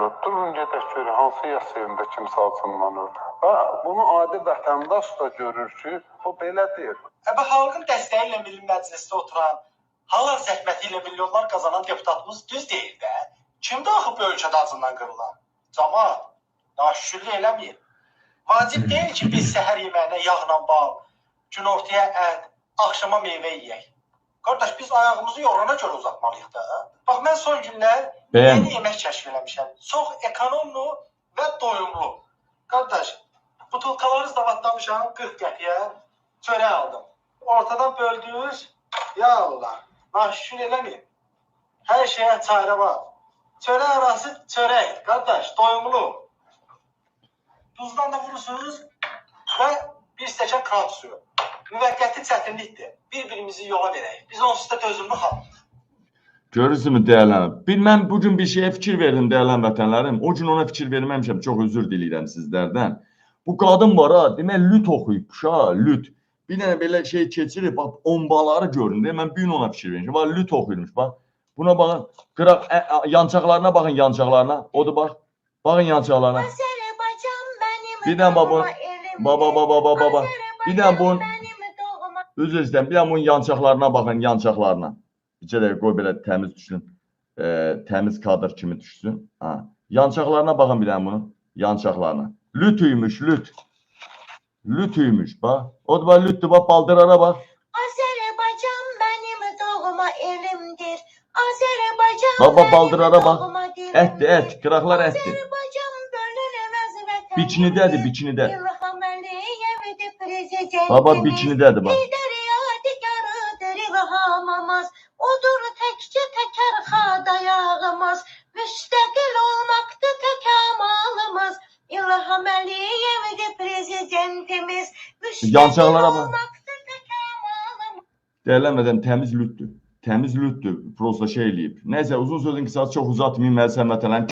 Durun gedək görək hansı yas evində kimsə acınlanır. Və bunu adi vətəndaş da görür ki, o belə deyil. Əbə xalqın dəstəyi ilə Milli Məclisdə oturan, halal zəhməti ilə milyonlar qazanan deputatımız düz deyir də. Kimdə axı bu ölkədə acından qırılan? Camaat, naşükürlük eləməyin. Vacib deyil ki, biz səhər yeməyinə yağla bal, günortaya ət, axşama meyvə yeyək. Qardaş, biz ayağımızı yorana görə uzatmalıyıq da. Bax, mən son günlər Bəyəm. yeni yemək kəşf eləmişəm. Çox ekonomlu və doyumlu. Qardaş, butulkaları zavatlamışam 40 qəpiyə. Çörək aldım. Ortadan böldünüz. Ya Allah. Naşükür eləməyin. Hər şeyə çarə var. Çörək arası çörək. Qardaş, doyumlu. Duzdan da vurursunuz və bir stəkan krab suyu. Müvəqqəti çətinlikdir. Bir-birimizi yola verək. Biz onsuz da dözümlü xalqıq. Görürsünüzmü dəyərlənir? Bir mən bu gün bir şeyə fikir verdim dəyərlən vətənlərim. O gün ona fikir verməmişəm. Çox üzr diləyirəm sizlərdən. Bu qadın var ha, demək lüt oxuyub ha, lüt. Bir dənə belə şey keçirir, bax ombaları görün. deyə Mən bir gün ona fikir vermişəm. Bax lüt oxuyurmuş bax. Buna baxın. Qıraq yancaqlarına baxın yancaqlarına. Odur bax. Baxın benim Bir dənə doğma elimdir. Baba baba baba baba. Bir dənə bunun Üzr istəyirəm. Bir dənə bunun yancaqlarına baxın, yancaqlarına. Bir dəqiqə qoy belə təmiz düşsün. E, təmiz kadr kimi düşsün. Ha. Yancaqlarına baxın bir dənə bunun. Yancaqlarına. Lütüymüş, lüt. Lütüymüş bax. O da bax lütdür bax baldırlara bax. Azerbaycan benim doğma elimdir. Azerbaycan Baba, doğma dilimdir. Etdi, et, qıraqlar etdi. Azerbaycan bölünemez Baba bax. Lider yadigarıdır ilhamımız. Odur təkcə təkər xadayağımız. Müstəqil olmaqdır tək amalımız. İlham Əliyevdir prezidentimiz. Olmaqdır tək amalımız. Dəyərlənmədən təmiz lütdür. Təmiz lütdür. Prosta şey eləyib. Nəysə uzun sözün qısası çox uzatmayım məzəmmətələn.